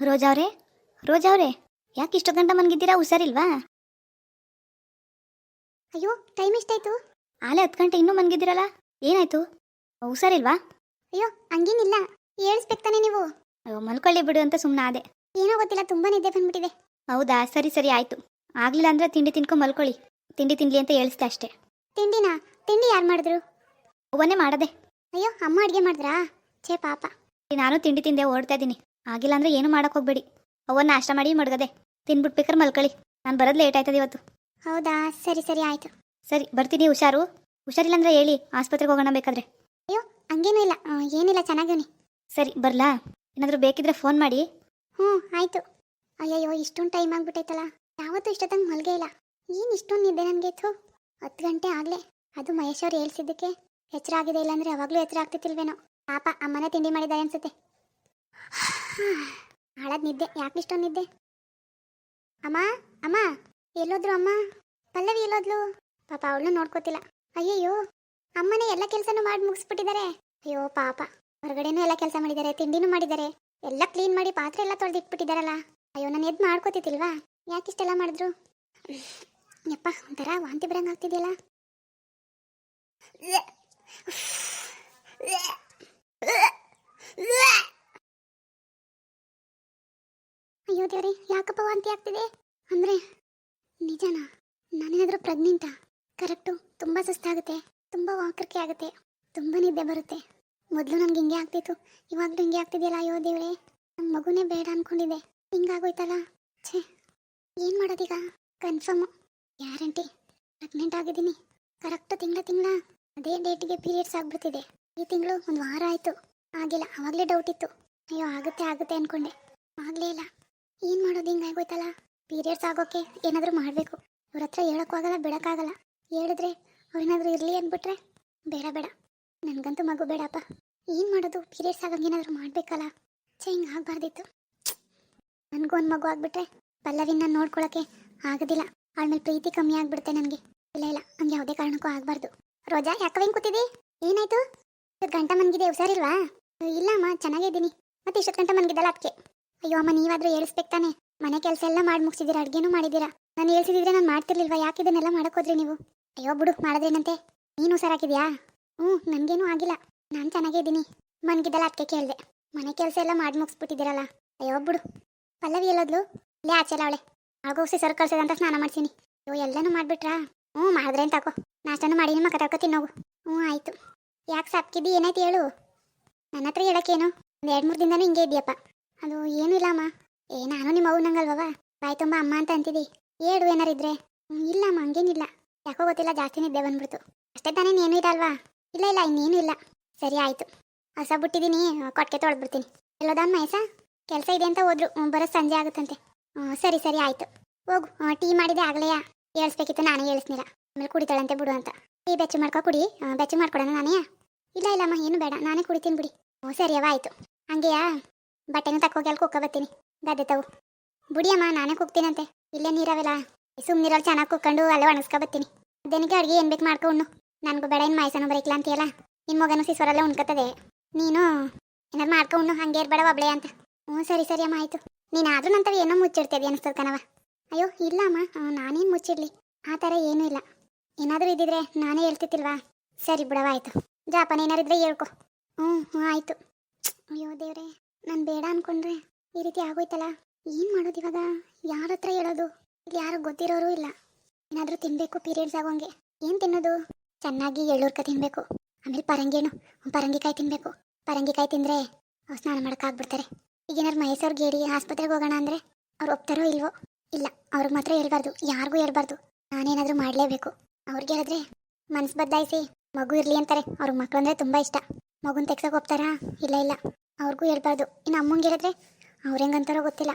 ರೋಜಾ ರೋಜಾವ್ರೆ ಯಾಕೆ ಇಷ್ಟು ಗಂಟ ಮನ್ಗಿದ್ದೀರಾ? ಹುಷಾರಿಲ್ವಾ? ಅಯ್ಯೋ ಟೈಮ್ ಎಷ್ಟಾಯ್ತು? ಆಲೆ ಹತ್ತು ಗಂಟೆ ಇನ್ನೂ ಮನ್ಗಿದ್ದೀರಲ್ಲ ಏನಾಯ್ತು? ಹುಷಾರಿಲ್ವಾ? ಅಯ್ಯೋ ಹಂಗೇನಿಲ್ಲ ಹೇಳಿಸ್ಬೇಕು ತಾನೆ ನೀವು. ಅಯ್ಯೋ ಮಲ್ಕೊಳ್ಳಿ ಬಿಡು ಅಂತ ಸುಮ್ಮನೆ ಆದೆ. ಏನೋ ಗೊತ್ತಿಲ್ಲ ತುಂಬಾ ನಿದ್ದೆ ಬಂದ್ಬಿಟ್ಟಿದೆ. ಹೌದಾ ಸರಿ ಸರಿ ಆಯ್ತು. ಆಗ್ಲಿಲ್ಲ ಅಂದ್ರೆ ತಿಂಡಿ ತಿನ್ಕೊ ಮಲ್ಕೊಳ್ಳಿ. ತಿಂಡಿ ತಿನ್ಲಿ ಅಂತ ಹೇಳಿಸ್ದೆ ಅಷ್ಟೇ. ತಿಂಡಿನಾ? ತಿಂಡಿ ಯಾರು ಮಾಡಿದ್ರು? ಒಬ್ಬನೇ ಮಾಡದೆ. ಅಯ್ಯೋ ಅಮ್ಮ ಅಡುಗೆ ಮಾಡಿದ್ರಾ? ಛೇ ಪಾಪ. ನಾನು ತಿಂಡಿ ತಿಂದೆ ಓಡ್ತಾ ಇದ್ದೀನಿ. ಆಗಿಲ್ಲ ಅಂದ್ರೆ ಏನು ಮಾಡಕ್ ಹೋಗ್ಬೇಡಿ. ಅವನ್ನ ನಾಷ್ಟ ಮಾಡಿ ಮಡ್ಗದೆ. ತಿನ್ಬಿಟ್ಬೇಕಾರೆ ಮಲ್ಕೊಳ್ಳಿ ನಾನು ಬರೋದು ಲೇಟ್ ಆಯ್ತದೆ ಇವತ್ತು. ಹೌದಾ? ಸರಿ ಸರಿ ಆಯ್ತು. ಸರಿ ಬರ್ತೀನಿ ಹುಷಾರು. ಹುಷಾರಿಲ್ಲ ಅಂದ್ರೆ ಹೇಳಿ ಆಸ್ಪತ್ರೆಗೆ ಹೋಗೋಣ ಬೇಕಾದ್ರೆ. ಹಂಗೇನೂ ಇಲ್ಲ. ಏನಿಲ್ಲ ಚೆನ್ನಾಗಿವ್ನಿ ಸರಿ ಬರಲಾ? ಏನಾದರೂ ಬೇಕಿದ್ರೆ ಫೋನ್ ಮಾಡಿ. ಹ್ಞೂ ಆಯ್ತು. ಅಯ್ಯಯ್ಯೋ ಇಷ್ಟೊಂದು ಟೈಮ್ ಆಗ್ಬಿಟ್ಟೈತಲ್ಲ. ಯಾವತ್ತೂ ಇಷ್ಟೊತ್ತಂಗೆ ಮಲ್ಗೇ ಇಲ್ಲ. ಏನು ಇಷ್ಟೊಂದು ನಿದ್ದೆ ನನಗೆ? ಇತ್ತು ಹತ್ತು ಗಂಟೆ ಆಗಲೇ. ಅದು ಮಹೇಶ್ ಅವ್ರು ಹೇಳ್ಸಿದ್ದಕ್ಕೆ ಎಚ್ಚರ ಆಗಿದೆ ಇಲ್ಲಾಂದ್ರೆ ಯಾವಾಗಲೂ ಎಚ್ಚರ ಆಗ್ತಿತ್ತಿಲ್ವೇನೋ. ಪಾಪ ಅಮ್ಮನೇ ತಿಂಡಿ ಮಾಡಿದ್ದಾರೆ ಅನ್ಸುತ್ತೆ. ಹಾಳಾದ ನಿದ್ದೆ. ಯಾಕೆ ಇಷ್ಟೊಂದು ನಿದ್ದೆ? ಅಮ್ಮ ಅಮ್ಮ, ಎಲ್ಲೋದ್ರು ಅಮ್ಮ? ಪಲ್ಲವಿ ಎಲ್ಲೋದ್ಲು? ಪಾಪ ಅವಳು ನೋಡ್ಕೋತಿಲ್ಲ. ಅಯ್ಯಯ್ಯೋ, ಅಮ್ಮನೇ ಎಲ್ಲ ಕೆಲಸನೂ ಮಾಡಿ ಮುಗಿಸ್ಬಿಟ್ಟಿದ್ದಾರೆ ಅಯ್ಯೋ, ಪಾಪ. ಹೊರಗಡೆನೂ ಎಲ್ಲ ಕೆಲಸ ಮಾಡಿದ್ದಾರೆ ತಿಂಡಿನೂ ಮಾಡಿದ್ದಾರೆ ಎಲ್ಲ ಕ್ಲೀನ್ ಮಾಡಿ ಪಾತ್ರೆ ಎಲ್ಲ ತೊಳೆದು ಇಟ್ಬಿಟ್ಟಿದಾರಲ್ಲ ಅಯ್ಯೋ, ನಾನು ಎದ್ದು ಮಾಡ್ಕೋತಿದ್ದಿಲ್ವಾ? ಯಾಕಿಷ್ಟೆಲ್ಲ ಮಾಡಿದ್ರು? ಯಪ್ಪ, ಒಂಥರ ವಾಂತಿ ಬರಂಗೆ ಆಗ್ತಿದೆಯಲ್ಲ ಅಯ್ಯೋ ದೇವ್ರಿ, ಯಾಕಪ್ಪ ವಾಂತಿ ಆಗ್ತಿದೆ? ಅಂದ್ರೆ, ನಿಜನಾ? ನಾನೇನಾದ್ರೂ ಪ್ರಜ್ಞೆಂತ ಕರೆಕ್ಟು, ತುಂಬ ಸುಸ್ತಾಗುತ್ತೆ, ತುಂಬ ವಾಕರಿಕೆ ಆಗುತ್ತೆ, ತುಂಬ ನಿದ್ದೆ ಬರುತ್ತೆ. ಮೊದಲು ನನ್ಗೆ ಹಿಂಗೆ ಆಗ್ತಿತ್ತು, ಇವಾಗಲೂ ಹಿಂಗೆ ಆಗ್ತಿದೆಯಲ್ಲ, ಅಯ್ಯೋ ದೇವ್ರೆ? ನನ್ನ ಮಗುನೇ ಬೇಡ ಅನ್ಕೊಂಡಿದ್ದೆ. ಹಿಂಗಾಗೋಯ್ತಲ್ಲ? ಛೇ, ಏನು ಮಾಡೋದೀಗ? ಕನ್ಫರ್ಮು. ಗ್ಯಾರಂಟಿ ಪ್ರೆಗ್ನೆಂಟ್ ಆಗಿದ್ದೀನಿ. ಕರೆಕ್ಟ್ ತಿಂಗಳ ತಿಂಗಳ, ಅದೇ ಡೇಟಿಗೆ ಪೀರಿಯಡ್ಸ್ ಆಗ್ಬಿಡ್ತಿದೆ. ಈ ತಿಂಗಳು ಒಂದು ವಾರ ಆಯಿತು. ಆಗಿಲ್ಲ ಆವಾಗಲೇ ಡೌಟ್ ಇತ್ತು. ಅಯ್ಯೋ, ಆಗುತ್ತೆ ಆಗುತ್ತೆ ಅನ್ಕೊಂಡೆ. ಆಗಲೇ ಇಲ್ಲ. ಏನು ಮಾಡೋದು? ಹಿಂಗಾಗೋಯ್ತಲ್ಲ ಪೀರಿಯಡ್ಸ್ ಆಗೋಕೆ ಏನಾದರೂ ಮಾಡಬೇಕು. ಅವ್ರ ಹತ್ರ ಹೇಳೋಕ್ಕೂ ಆಗಲ್ಲ ಬಿಡೋಕ್ಕಾಗಲ್ಲ ಹೇಳಿದ್ರೆ ಅವ್ರೇನಾದರೂ ಇರಲಿ ಅಂದ್ಬಿಟ್ರೆ ಬೇಡ ಬೇಡ. ನನಗಂತೂ ಮಗು ಬೇಡಪ್ಪ. ಏನು ಮಾಡೋದು? ಪೀರಿಯಡ್ಸ್ ಆಗಂಗೆ ಏನಾದರೂ ಮಾಡಬೇಕಲ್ಲ? ಚೇ ಹಿಂಗೆ ಆಗಬಾರ್ದಿತ್ತು. ನನಗೂ ಒಂದು ಮಗು ಆಗ್ಬಿಟ್ರೆ ಪಲ್ಲವಿನ ನೋಡ್ಕೊಳಕ್ಕೆ ಆಗೋದಿಲ್ಲ. ಅವಳ ಪ್ರೀತಿ ಕಮ್ಮಿ ಆಗ್ಬಿಡುತ್ತೆ ನನಗೆ. ಇಲ್ಲ ಇಲ್ಲ, ಹಂಗೆ ಯಾವುದೇ ಕಾರಣಕ್ಕೂ ಆಗಬಾರ್ದು. ರೋಜಾ, ಯಾಕವೆ ಕೂತಿದಿ? ಏನಾಯ್ತು? ಗಂಟ ಗಂಟೆ ಮನ್ಗಿದೆ ಹುಷಾರಿಲ್ವಾ? ಇಲ್ಲ, ಅಮ್ಮ, ಚೆನ್ನಾಗೇ ಇದ್ದೀನಿ. ಮತ್ತೆ ಇಷ್ಟೊತ್ತು ಗಂಟೆ ಮನ್ಗಿದ್ದಲ್ಲ ಅದಕ್ಕೆ ಅಯ್ಯೋ ಅಮ್ಮ, ನೀವಾದ್ರೂ ಹೇಳಿಸ್ಬೇಕು ತಾನೆ. ಮನೆ ಕೆಲಸ ಎಲ್ಲ ಮಾಡಿ ಮುಗಿಸಿದ್ದೀರಾ, ಅಡುಗೆನೂ ಮಾಡಿದ್ದೀರಾ? ನಾನು ಹೇಳ್ಸಿದ್ರೆ ನಾನು ಮಾಡ್ತಿರ್ಲಿಲ್ವಾ? ಯಾಕೆ ಇದನ್ನೆಲ್ಲ ಮಾಡಕ್ ಹೋದ್ರಿ ನೀವು? ಅಯ್ಯೋ ಬಿಡು ಮಾಡಿದ್ರೇನಂತೆ ನೀನು ಹುಷಾರಾಗಿದ್ಯಾ? ಹ್ಞೂ ನನಗೇನೂ ಆಗಿಲ್ಲ. ನಾನು ಚೆನ್ನಾಗೇ ಇದ್ದೀನಿ. ಮನ್ಗಿದ್ದಲ್ಲ ಅದಕ್ಕೆ ಕೇಳಿದೆ. ಮನೆ ಕೆಲಸ ಎಲ್ಲ ಮಾಡಿ ಮುಗಿಸ್ಬಿಟ್ಟಿದ್ದೀರಲ್ಲ. ಅಯ್ಯೋ ಬಿಡು. ಪಲ್ಲವಿ ಎಲ್ಲೋದ್ಲು? ಇಲ್ಲೇ ಆಚೆಲ್ಲ ಅವಳೆ. ಆಗೋಸಿ ಸರ್ ಕಳ್ಸೋದಂತ ಸ್ನಾನ ಮಾಡ್ತೀನಿ ಅಯ್ಯೋ, ಎಲ್ಲನೂ ಮಾಡಿಬಿಟ್ರಾ? ಹ್ಞೂ ಮಾಡಿದ್ರೆ ಅಂತ ಹಾಕೋ ನಾಷ್ಟನೂ ಮಾಡಿ, ನಿಮ್ಮ ಕಟಾಕ ತಿನ್ನೋಗು. ಹ್ಞೂ ಆಯಿತು. ಯಾಕೆ ಸಾಪ್ಕಿದ್ದಿ ಏನಾಯ್ತು ಹೇಳು? ನನ್ನ ಹತ್ರ ಹೇಳಕ್ಕೇನು? ಒಂದು ಎರಡು ಮೂರು ದಿನನೂ ಹಿಂಗೆ ಇದೆಯಪ್ಪ ಅದು ಏನೂ ಇಲ್ಲ, ಅಮ್ಮ. ಏ, ನಾನು ನಿಮ್ಮ ಅವು ನಂಗಲ್ವವ ಬಾಯ್ ತುಂಬ ಅಮ್ಮ ಅಂತ ಅಂತಿದ್ದಿ ಹೇಳು ಏನಾರಿದ್ರೆ ಹ್ಞೂ ಇಲ್ಲ, ಅಮ್ಮ, ಹಂಗೇನಿಲ್ಲ. ಯಾಕೋ ಗೊತ್ತಿಲ್ಲ ಜಾಸ್ತಿ ನಿದ್ದೆ ಬಂದ್ಬಿಡ್ತು. ಅಷ್ಟೇ ತಾನೇ ಏನೂ ಇರಲ್ವಾ ಇಲ್ಲ ಇಲ್ಲ, ಇನ್ನೇನು ಇಲ್ಲ. ಸರಿ, ಆಯಿತು. ಹೊಸ ಬಿಟ್ಟಿದ್ದೀನಿ ಕೊಟ್ಟಿಗೆ ತೊಳೆದ್ಬಿಡ್ತೀನಿ. ಎಲ್ಲೋದ ಮಹೇಶ? ಕೆಲಸ ಇದೆ ಅಂತ ಹೋದ್ರು. ಬರೋ ಸಂಜೆ ಆಗುತ್ತಂತೆ. ಹ್ಞೂ ಸರಿ ಸರಿ, ಆಯಿತು. ಹೋಗು. ಟೀ ಮಾಡಿದೆ ಆಗಲೇ. ಹೇಳಿಸ್ಬೇಕಿತ್ತು, ನಾನೇ ಹೇಳಿಸ್ನಿಲ್ಲ ಆಮೇಲೆ ಕುಡಿತಾಳಂತೆ ಬಿಡು ಅಂತ. ಟೀ ಬೆಚ್ಚು ಮಾಡ್ಕೊ, ಕುಡಿ. ಬೆಚ್ಚು ಮಾಡ್ಕೊಡೋಣ ನಾನೇ? ಇಲ್ಲ ಇಲ್ಲಮ್ಮ ಏನು ಬೇಡ. ನಾನೇ ಕುಡಿತೀನಿ ಬಿಡಿ. ಹ್ಞೂ ಸರಿ, ಅವ, ಆಯಿತು. ಹಂಗೆಯಾ? ಬಟ್ಟೆನೂ ತಕ್ಕೋಗಿ ಅಲ್ಲಿ ಕುಕ್ಕ ಬರ್ತೀನಿ ಗದ್ದೆ ತವು ಬುಡಿಯಮ್ಮ, ನಾನೇ ಕುಕ್ತೀನಂತೆ. ಇಲ್ಲೇ ನೀರವೆಲ್ಲ. ಸುಮ್ಮನಿರೋಳು ಚೆನ್ನಾಗಿ ಕುಕ್ಕೊಂಡು ಅಲ್ಲೇ ಒಣಗಿಸ್ಕೊ ಬರ್ತೀನಿ ಅದೇನಿಗೆ ಅಡುಗೆ ಏನು ಬೇಕು ಮಾಡ್ಕೊ ಉಣ್ಣು. ನನಗೂ ಬೇಡ ಏನು ಮಾಯಸನೂ ಬರೀಕ್ಲ ಅಂತೀಯಲ್ಲ? ನಿನ್ನ ಮಗನೂ ಸಿಸೋರಲ್ಲೇ ಉಣ್ಕತ್ತದೆ ನೀನು ಏನಾರು ಮಾಡ್ಕೊ ಉಣ್ಣು, ಹಂಗೆ ಇರ್ಬೇಡ ಒಬ್ಳೆ ಅಂತ. ಹ್ಞೂ, ಸರಿ ಸರಿ ಅಮ್ಮ, ಆಯಿತು. ನೀನಾದರೂ ನಂತರ ಏನೋ ಮುಚ್ಚಿಡ್ತೇವೆ ಅನಿಸ್ತದೆ ಕಣವ ಅಯ್ಯೋ ಇಲ್ಲ ಅಮ್ಮ ನಾನೇನು ಮುಚ್ಚಿಡ್ಲಿ. ಆ ಥರ ಏನೂ ಇಲ್ಲ. ಏನಾದರೂ ಇದ್ದಿದ್ರೆ ನಾನೇ ಹೇಳ್ತಿತ್ತಿಲ್ವಾ ಸರಿ ಬಿಡವ ಆಯಿತು. ಜಾಪನ ಏನಾರಿದ್ರೆ ಹೇಳ್ಕೊ. ಹ್ಞೂ ಹ್ಞೂ, ಆಯಿತು. ಅಯ್ಯೋ, ದೇವ್ರೆ. ನಾನು ಬೇಡ ಅನ್ಕೊಂಡ್ರೆ ಈ ರೀತಿ ಆಗೋಯ್ತಲ್ಲ? ಏನು ಮಾಡೋದು ಇವಾಗ? ಯಾರ ಹತ್ರ ಹೇಳೋದು? ಇಲ್ಲಿ ಯಾರು ಗೊತ್ತಿರೋರು ಇಲ್ಲ. ಏನಾದರೂ ತಿನ್ನಬೇಕು ಪೀರಿಯಡ್ಸ್ ಆಗೋಂಗೆ. ಏನು ತಿನ್ನೋದು? ಚೆನ್ನಾಗಿ ಎಳ್ಳೂರ್ಕ ತಿನ್ನಬೇಕು ಆಮೇಲೆ ಪರಂಗಿನು, ಪರಂಗಿಕಾಯಿ ತಿನ್ನಬೇಕು ಪರಂಗಿಕಾಯಿ ತಿಂದರೆ ಅವ್ರು ಸ್ನಾನ ಮಾಡೋಕ್ಕಾಗ್ಬಿಡ್ತಾರೆ ಈಗೇನಾರು ಮೈಸೂರು ಗೇಡಿ ಆಸ್ಪತ್ರೆಗೆ ಹೋಗೋಣ ಅಂದರೆ ಅವ್ರು ಒಪ್ತಾರೋ ಇಲ್ವೋ? ಇಲ್ಲ, ಅವ್ರಿಗೆ ಮಾತ್ರ ಹೇಳ್ಬಾರ್ದು. ಯಾರಿಗೂ ಹೇಳ್ಬಾರ್ದು. ನಾನೇನಾದರೂ ಮಾಡಲೇಬೇಕು. ಅವ್ರಿಗೆ ಹೇಳಿದ್ರೆ ಮನ್ಸು ಬದಲಾಯಿಸಿ ಮಗು ಇರಲಿ ಅಂತಾರೆ. ಅವ್ರಿಗೆ ಮಕ್ಕಳು ಅಂದರೆ ತುಂಬ ಇಷ್ಟ. ಮಗುನ ತೆಗ್ಸಕ್ಕೆ ಹೋಗ್ತಾರಾ ಇಲ್ಲ ಇಲ್ಲ. ಅವ್ರಿಗೂ ಹೇಳ್ಬಾರ್ದು. ಇನ್ನು ಅಮ್ಮಂಗೆ ಹೇಳಿದ್ರೆ ಅವ್ರು ಹೆಂಗಂತಾರೋ ಗೊತ್ತಿಲ್ಲ.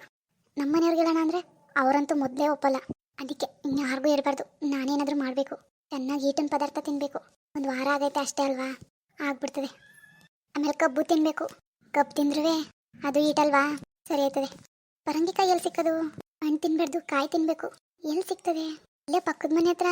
ನಮ್ಮ ಮನೆಯವ್ರಿಗೆ ಹೇಳೋಣ ಅಂದರೆ ಅವರಂತೂ ಮೊದಲೇ ಒಪ್ಪಲ್ಲ. ಅದಕ್ಕೆ ಇನ್ನು ಯಾರಿಗೂ ಹೇಳ್ಬಾರ್ದು. ನಾನೇನಾದರೂ ಮಾಡಬೇಕು. ಚೆನ್ನಾಗಿ ಈಟಿನ ಪದಾರ್ಥ ತಿನ್ನಬೇಕು ಒಂದು ವಾರ ಆಗೈತೆ ಅಷ್ಟೇ ಅಲ್ವಾ? ಆಗ್ಬಿಡ್ತದೆ. ಆಮೇಲೆ ಕಬ್ಬು ತಿನ್ನಬೇಕು ಕಬ್ಬು ತಿಂದ್ರೂ ಅದು ಈಟಲ್ವಾ ಸರಿ ಆಯ್ತದೆ. ಪರಂಗಿಕಾಯಿ ಎಲ್ಲಿ ಸಿಕ್ಕದು? ಹಣ್ಣು ತಿನ್ಬಾರ್ದು ಕಾಯಿ ತಿನ್ನಬೇಕು ಎಲ್ಲಿ ಸಿಗ್ತದೆ? ಇಲ್ಲೇ ಪಕ್ಕದ ಮನೆ ಹತ್ರ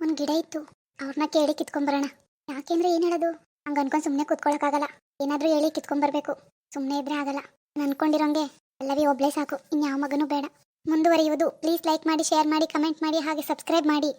ಒಂದು ಗಿಡ ಇತ್ತು. ಅವ್ರನ್ನ ಕೇಳಿ ಕಿತ್ಕೊಂಬರೋಣ ಯಾಕೆಂದ್ರೆ ಏನು ಹೇಳೋದು? ಹಂಗೆ ಅನ್ಕೊಂಡು ಸುಮ್ಮನೆ ಕುತ್ಕೊಳಕ್ಕಾಗಲ್ಲ. ಏನಾದರೂ ಹೇಳಿ ಕಿತ್ಕೊಂಬರ್ಬೇಕು. ಸುಮ್ಮನೆ ಇದ್ರೆ ಆಗಲ್ಲ. ಅನ್ಕೊಂಡಿರೋಂಗೆ ಎಲ್ಲವೇ ಒಬ್ಳೆ ಸಾಕು. ಇನ್ಯಾವ ಮಗನೂ ಬೇಡ. ಮುಂದುವರಿಯುವುದು. ಪ್ಲೀಸ್ ಲೈಕ್ ಮಾಡಿ ಶೇರ್ ಮಾಡಿ ಕಮೆಂಟ್ ಮಾಡಿ, ಹಾಗೆ ಸಬ್ಸ್ಕ್ರೈಬ್ ಮಾಡಿ.